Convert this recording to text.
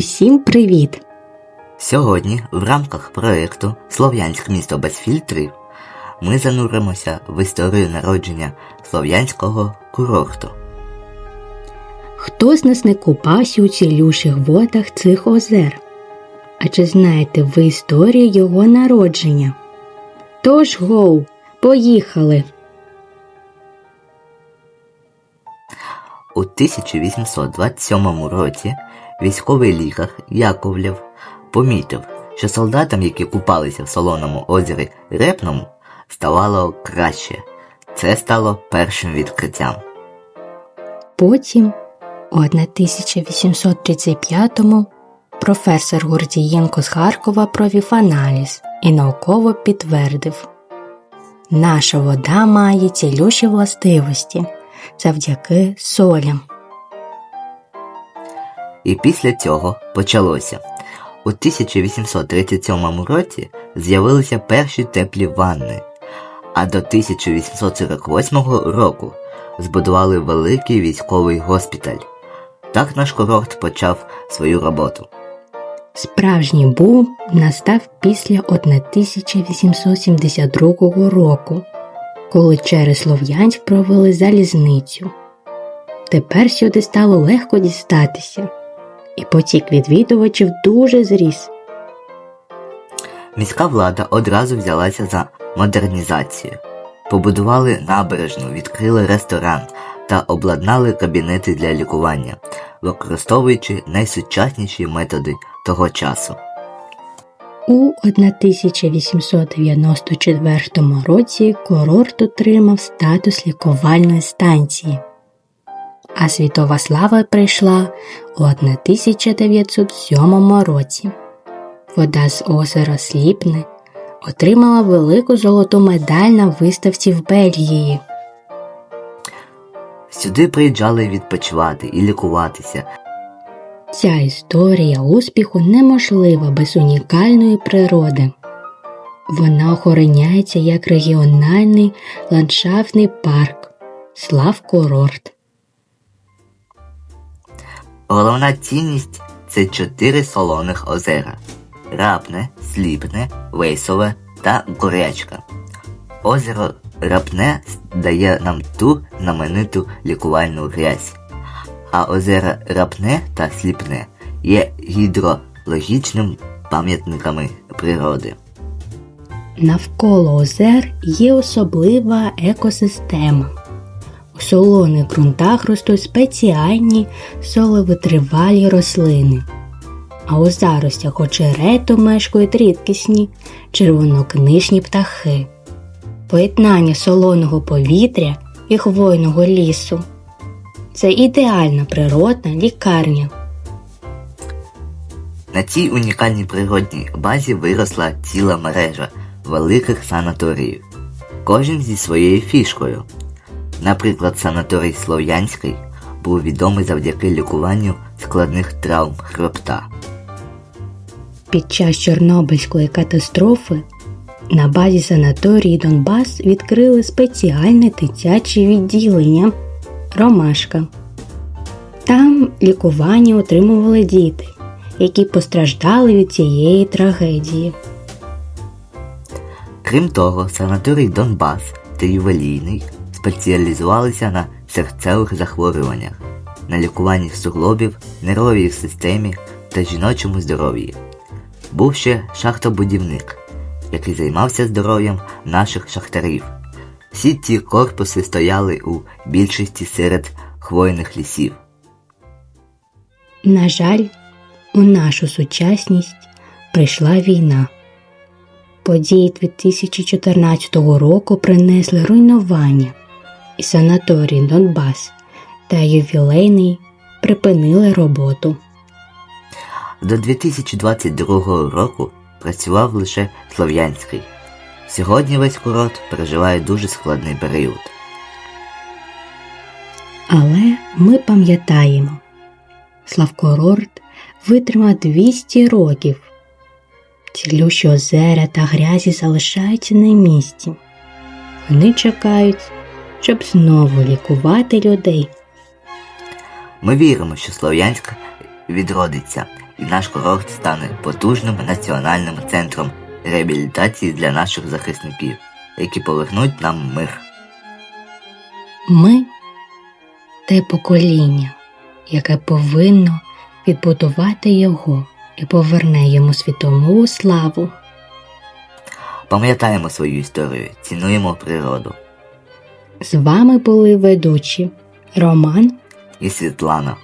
Усім привіт! Сьогодні в рамках проєкту Слов'янськ місто без фільтрів ми зануримося в історію народження слов'янського курорту. Хто з нас не купався у цілющих водах цих озер? А чи знаєте ви історію його народження? Тож гоу, поїхали! У 1827 році військовий лікар Яковлєв помітив, що солдатам, які купалися в солоному озері Репному, ставало краще. Це стало першим відкриттям. Потім, у 1835-му, професор Гордієнко з Харкова провів аналіз і науково підтвердив наша вода має цілющі властивості завдяки солям. І після цього почалося. У 1837 році з'явилися перші теплі ванни, а до 1848 року збудували великий військовий госпіталь. Так наш курорт почав свою роботу. Справжній бум настав після 1872 року, коли через Слов'янськ провели залізницю. Тепер сюди стало легко дістатися, і потік відвідувачів дуже зріс. Міська влада одразу взялася за модернізацію. Побудували набережну, відкрили ресторан та обладнали кабінети для лікування, використовуючи найсучасніші методи того часу. У 1894 році курорт отримав статус лікувальної станції, а світова слава прийшла у 1907 році. Вода з озера Сліпне отримала велику золоту медаль на виставці в Бельгії. Сюди приїжджали відпочивати і лікуватися. Ця історія успіху неможлива без унікальної природи. Вона охороняється як регіональний ландшафтний парк Славкурорт. Головна цінність це чотири солоних озера: Рапне, Сліпне, Вейсове та Горячка. Озеро Рапне дає нам ту знамениту лікувальну грязь, а озера Рапне та Сліпне є гідрологічними пам'ятниками природи. Навколо озер є особлива екосистема. У солоних ґрунтах ростуть спеціальні соловитривалі рослини, а у заростях очерету мешкають рідкісні червонокнижні птахи. Поєднання солоного повітря і хвойного лісу. Це ідеальна природна лікарня. На цій унікальній природній базі виросла ціла мережа великих санаторіїв, кожен зі своєю фішкою. Наприклад, санаторій Слов'янський був відомий завдяки лікуванню складних травм хребта. Під час Чорнобильської катастрофи на базі санаторії Донбас відкрили спеціальне дитяче відділення Ромашка. Там лікування отримували діти, які постраждали від цієї трагедії. Крім того, санаторій Донбас та ювелійний спеціалізувалися на серцевих захворюваннях, на лікуванні суглобів, нервовій системі та жіночому здоров'ї. Був ще шахтобудівник, який займався здоров'ям наших шахтарів. Всі ці корпуси стояли у більшості серед хвойних лісів. На жаль, у нашу сучасність прийшла війна. Події 2014 року принесли руйнування, і санаторій Донбас та ювілейний припинили роботу. До 2022 року працював лише Слов'янський. Сьогодні весь курорт переживає дуже складний період. Але ми пам'ятаємо, Славкурорт витримав 200 років. Цілющі озера та грязі залишаються на місці. Вони чекають, щоб знову лікувати людей. Ми віримо, що Слов'янськ відродиться і наш курорт стане потужним національним центром реабілітації для наших захисників, які повернуть нам мир. Ми те покоління, яке повинно відбудувати його і поверне йому світову славу. Пам'ятаємо свою історію, цінуємо природу. З вами були ведучі Роман І Світлана.